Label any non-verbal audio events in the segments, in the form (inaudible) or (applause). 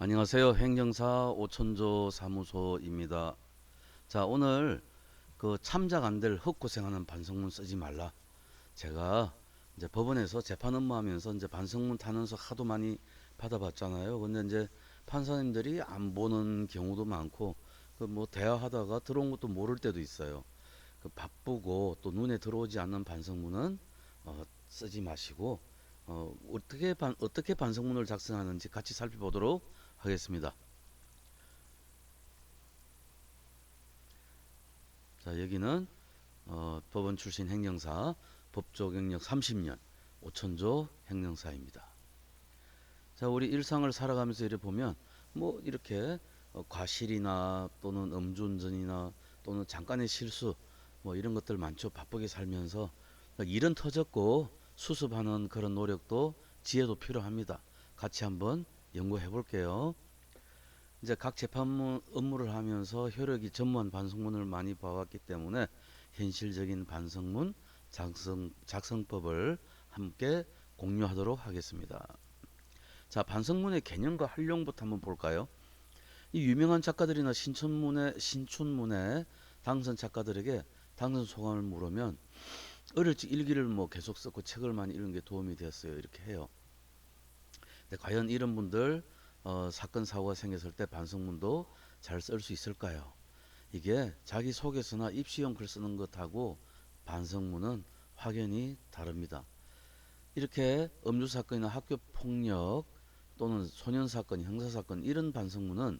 안녕하세요. 행정사 오천조 사무소입니다. 자, 오늘 그 참작 안 될 헛고생하는 반성문 쓰지 말라. 제가 이제 법원에서 재판 업무하면서 이제 반성문 탄원서 하도 많이 받아봤잖아요. 근데 이제 판사님들이 안 보는 경우도 많고 그 뭐 대화하다가 들어온 것도 모를 때도 있어요. 그 바쁘고 또 눈에 들어오지 않는 반성문은 어, 쓰지 마시고 어, 어떻게 반, 어떻게 반성문을 작성하는지 같이 살펴보도록 하겠습니다. 자, 여기는 어, 법원 출신 행정사 법조 경력 30년 오천조 행정사입니다. 자, 우리 일상을 살아가면서 이렇게 보면 뭐 이렇게 어, 과실이나 또는 음주운전이나 또는 잠깐의 실수 뭐 이런 것들 많죠. 바쁘게 살면서 일은 터졌고 수습하는 그런 노력도 지혜도 필요합니다. 같이 한번 연구해 볼게요. 이제 각 재판 업무를 하면서 효력이 전무한 반성문을 많이 봐왔기 때문에 현실적인 반성문 작성, 작성법을 함께 공유하도록 하겠습니다. 자, 반성문의 개념과 활용부터 한번 볼까요? 이 유명한 작가들이나 신춘문예, 신춘문예 당선 작가들에게 당선 소감을 물으면 어릴 적 일기를 뭐 계속 썼고 책을 많이 읽은 게 도움이 되었어요. 이렇게 해요. 근데 과연 이런 분들 어, 사건 사고가 생겼을 때 반성문도 잘 쓸 수 있을까요? 이게 자기 소개서나 입시용 글 쓰는 것하고 반성문은 확연히 다릅니다. 이렇게 음주 사건이나 학교 폭력 또는 소년 사건, 형사 사건 이런 반성문은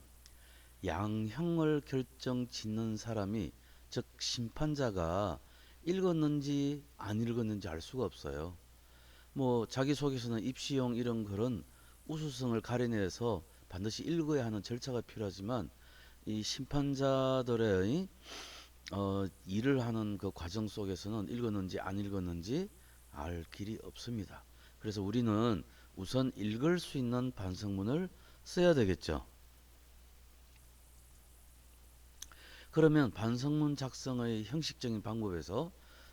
양형을 결정 짓는 사람이 즉 심판자가 읽었는지 안 읽었는지 알 수가 없어요. 뭐 자기소개서나 입시용 이런 글은 우수성을 가려내서 반드시 읽어야 하는 절차가 필요하지만 이 심판자들의 어, 일을 하는 그 과정 속에서는 읽었는지 안 읽었는지 알 길이 없습니다. 그래서 우리는 우선 읽을 수 있는 반성문을 써야 되겠죠. 그러면 반성문 작성의 형식적인 방법에서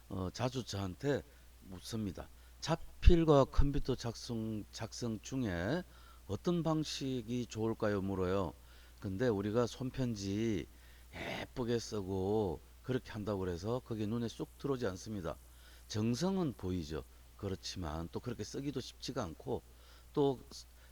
어, 자주 저한테 묻습니다. 자 필과 컴퓨터 작성 작성 중에 어떤 방식이 좋을까요? 물어요. 근데 우리가 손편지 예쁘게 쓰고 그렇게 한다고 그래서 그게 눈에 쏙 들어오지 않습니다. 정성은 보이죠. 그렇지만 또 그렇게 쓰기도 쉽지가 않고 또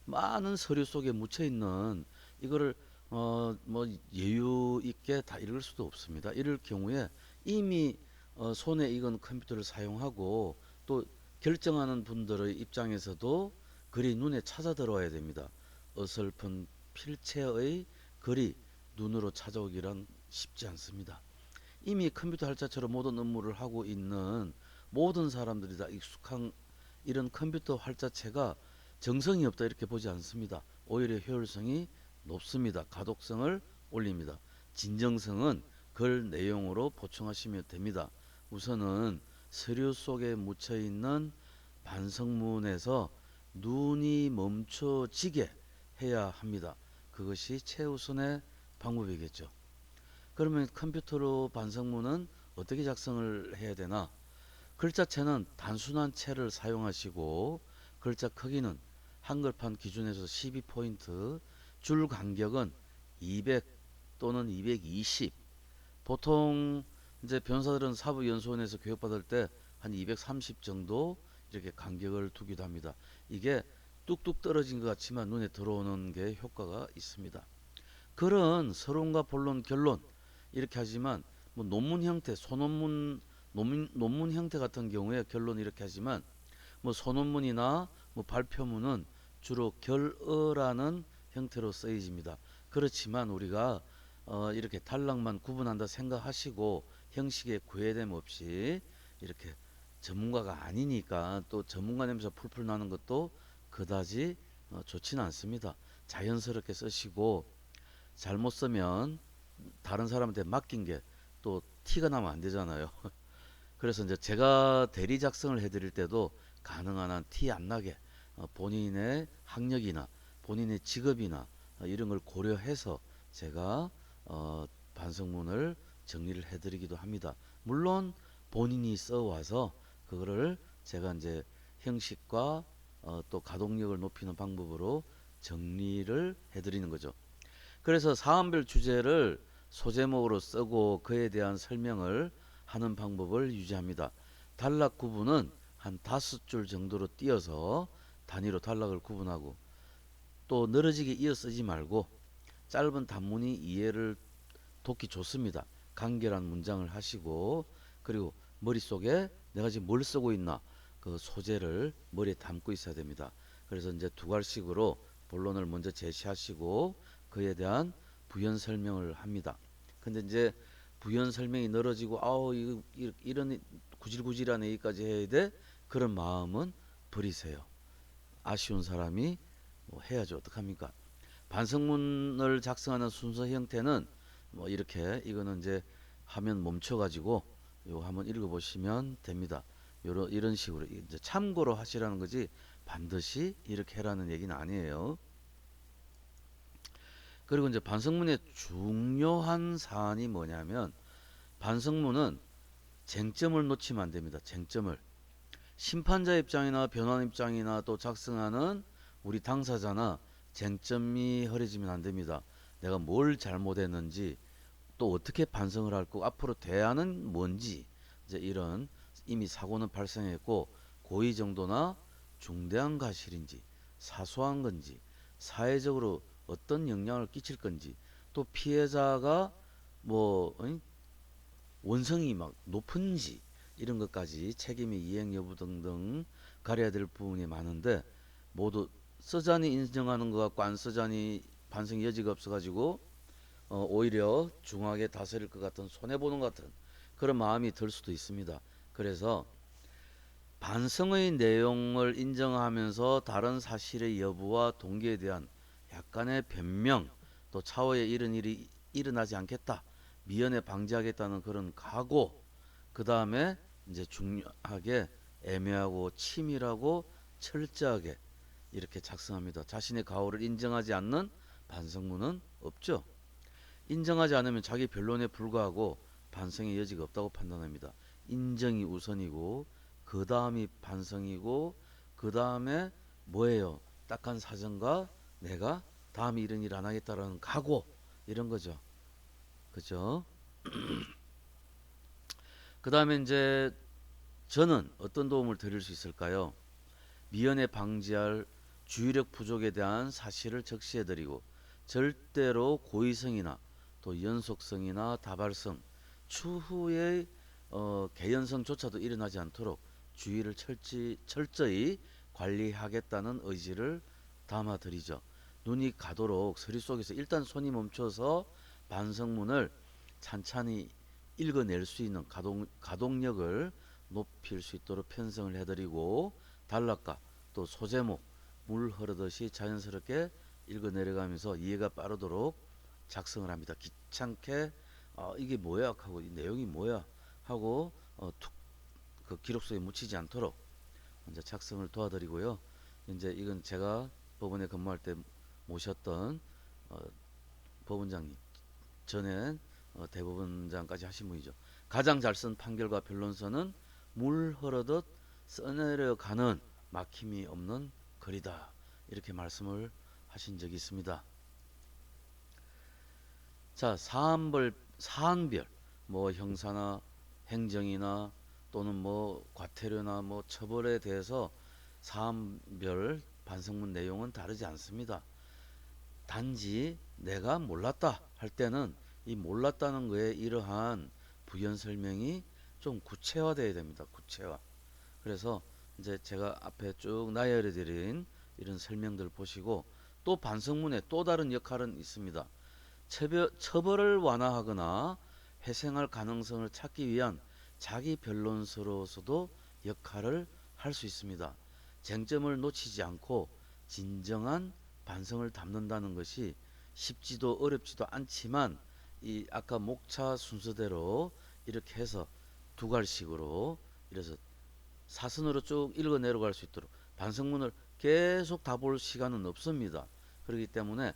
많은 서류 속에 묻혀 있는 이거를 어뭐 여유 있게 다 읽을 수도 없습니다. 이럴 경우에 이미 어 손에 익은 컴퓨터를 사용하고 또 결정하는 분들의 입장에서도 글이 눈에 찾아 들어와야 됩니다. 어설픈 필체의 글이 눈으로 찾아오기란 쉽지 않습니다. 이미 컴퓨터 활자처럼 모든 업무를 하고 있는 모든 사람들이 다 익숙한 이런 컴퓨터 활자체가 정성이 없다 이렇게 보지 않습니다. 오히려 효율성이 높습니다. 가독성을 올립니다. 진정성은 글 내용으로 보충하시면 됩니다. 우선은 서류 속에 묻혀 있는 반성문에서 눈이 멈춰지게 해야 합니다. 그것이 최우선의 방법이겠죠. 그러면 컴퓨터로 반성문은 어떻게 작성을 해야 되나? 글자체는 단순한 채를 사용하시고 글자 크기는 한글판 기준에서 12포인트, 줄 간격은 200 또는 220. 보통 이제 변호사들은 사법연수원에서 교육받을 때 한 230 정도 이렇게 간격을 두기도 합니다. 이게 뚝뚝 떨어진 것 같지만 눈에 들어오는 게 효과가 있습니다. 글은 서론과 본론, 결론 이렇게 하지만 뭐 논문 형태, 소논문, 논문, 논문 형태 같은 경우에 결론 이렇게 하지만 뭐 소논문이나 뭐 발표문은 주로 결어라는 형태로 쓰여집니다. 그렇지만 우리가 어 이렇게 단락만 구분한다 생각하시고 형식에 구애됨 없이 이렇게 전문가가 아니니까 또 전문가 냄새 풀풀 나는 것도 그다지 어 좋지는 않습니다. 자연스럽게 쓰시고 잘못 쓰면 다른 사람한테 맡긴 게 또 티가 나면 안 되잖아요. (laughs) 그래서 이제 제가 대리 작성을 해드릴 때도 가능한 한 티 안 나게 어 본인의 학력이나 본인의 직업이나 어 이런 걸 고려해서 제가 어 반성문을 정리를 해드리기도 합니다. 물론 본인이 써와서 그거를 제가 이제 형식과 어 또 가동력을 높이는 방법으로 정리를 해드리는 거죠. 그래서 사안별 주제를 소제목으로 쓰고 그에 대한 설명을 하는 방법을 유지합니다. 단락 구분은 한 다섯 줄 정도로 띄어서 단위로 단락을 구분하고 또 늘어지게 이어 쓰지 말고 짧은 단문이 이해를 돕기 좋습니다. 간결한 문장을 하시고 그리고 머릿속에 내가 지금 뭘 쓰고 있나 그 소재를 머리에 담고 있어야 됩니다. 그래서 이제 두 갈식으로 본론을 먼저 제시하시고 그에 대한 부연 설명을 합니다. 근데 이제 부연 설명이 늘어지고 아우 이거 이- 이런 구질구질한 얘기까지 해야 돼 그런 마음은 버리세요. 아쉬운 사람이 뭐 해야죠. 어떡합니까? 반성문을 작성하는 순서 형태는 뭐 이렇게 이거는 이제 화면 멈춰 가지고 요거 한번 읽어 보시면 됩니다. 요런 이런 식으로 이제 참고로 하시라는 거지 반드시 이렇게 해라는 얘기는 아니에요. 그리고 이제 반성문의 중요한 사안이 뭐냐면 반성문은 쟁점을 놓치면 안 됩니다. 쟁점을 심판자 입장이나 변호인 입장이나 또 작성하는 우리 당사자나 쟁점이 흐려지면 안 됩니다. 내가 뭘 잘못했는지 또 어떻게 반성을 할 거고 앞으로 대안은 뭔지 이제 이런 이미 사고는 발생했고 고의 정도나 중대한 과실인지 사소한 건지 사회적으로 어떤 영향을 끼칠 건지 또 피해자가 뭐 어이? 원성이 막 높은지 이런 것까지 책임의 이행 여부 등등 가려야 될 부분이 많은데 모두 써자니 인정하는 것 같고 안 써자니 반성 여지가 없어가지고 어, 오히려 중하게 다스릴 것 같은 손해 보는 것 같은 그런 마음이 들 수도 있습니다. 그래서 반성의 내용을 인정하면서 다른 사실의 여부와 동기에 대한 약간의 변명 또 차후에 이런 일이 일어나지 않겠다 미연에 방지하겠다는 그런 각오 그 다음에 이제 중요하게 애매하고 치밀하고 철저하게 이렇게 작성합니다. 자신의 가오를 인정하지 않는 반성문은 없죠. 인정하지 않으면 자기 변론에 불과하고 반성의 여지가 없다고 판단합니다. 인정이 우선이고 그 다음이 반성이고 그 다음에 뭐예요? 딱한 사정과 내가 다음에 이런 일 안 하겠다라는 각오 이런 거죠. 그죠? (clears throat) 그 다음에 이제 저는 어떤 도움을 드릴 수 있을까요? 미연에 방지할 주의력 부족에 대한 사실을 적시해드리고 절대로 고의성이나 또 연속성이나 다발성 추후의 어, 개연성조차도 일어나지 않도록 주의를 철지, 철저히 관리하겠다는 의지를 담아드리죠. 눈이 가도록 서리 속에서 일단 손이 멈춰서 반성문을 찬찬히 읽어낼 수 있는 가동, 가동력을 높일 수 있도록 편성을 해드리고 단락과 또 소제목 물 흐르듯이 자연스럽게 읽어 내려가면서 이해가 빠르도록 작성을 합니다. 귀찮게 어, 이게 뭐야 하고 이 내용이 뭐야 하고 어, 툭, 그 기록소에 묻히지 않도록 이제 작성을 도와드리고요. 이제 이건 제가 법원에 근무할 때 모셨던 어, 법원장님 전에 어, 대법원장까지 하신 분이죠. 가장 잘 쓴 판결과 변론서는 물 흐르듯 써내려가는 막힘이 없는 글이다. 이렇게 말씀을 하신 적이 있습니다. 자, 사안별, 사안별, 뭐 형사나 행정이나 또는 뭐 과태료나 뭐 처벌에 대해서 사안별 반성문 내용은 다르지 않습니다. 단지 내가 몰랐다 할 때는 이 몰랐다는 거에 이러한 부연 설명이 좀 구체화되어야 됩니다. 구체화. 그래서 이제 제가 앞에 쭉 나열해 드린 이런 설명들 보시고 또 반성문에 또 다른 역할은 있습니다. 처벌, 처벌 을 완화하거나 회생할 가능성을 찾기 위한 자기 변론서로서도 역할을 할 수 있습니다. 쟁점을 놓치지 않고 진정한 반성을 담는다는 것이 쉽지도 어렵지도 않지만 이 아까 목차 순서대로 이렇게 해서 두 갈씩으로 이래서 사선으로 쭉 읽어 내려갈 수 있도록 반성문을 계속 다 볼 시간은 없습니다. 그렇기 때문에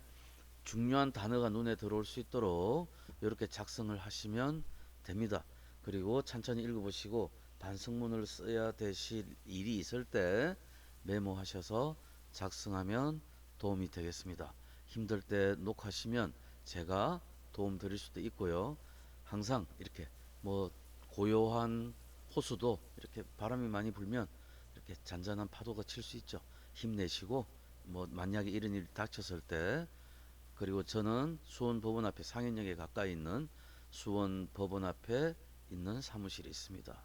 중요한 단어가 눈에 들어올 수 있도록 이렇게 작성을 하시면 됩니다. 그리고 천천히 읽어보시고 반성문을 써야 되실 일이 있을 때 메모하셔서 작성하면 도움이 되겠습니다. 힘들 때 녹화하시면 제가 도움 드릴 수도 있고요. 항상 이렇게 뭐 고요한 호수도 이렇게 바람이 많이 불면 이렇게 잔잔한 파도가 칠 수 있죠. 힘내시고 뭐 만약에 이런 일이 닥쳤을 때 그리고 저는 수원 법원 앞에 상현역에 가까이 있는 수원 법원 앞에 있는 사무실이 있습니다.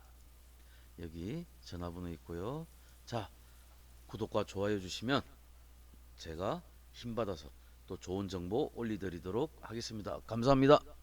여기 전화번호 있고요. 자, 구독과 좋아요 주시면 제가 힘 받아서 또 좋은 정보 올려드리도록 하겠습니다. 감사합니다.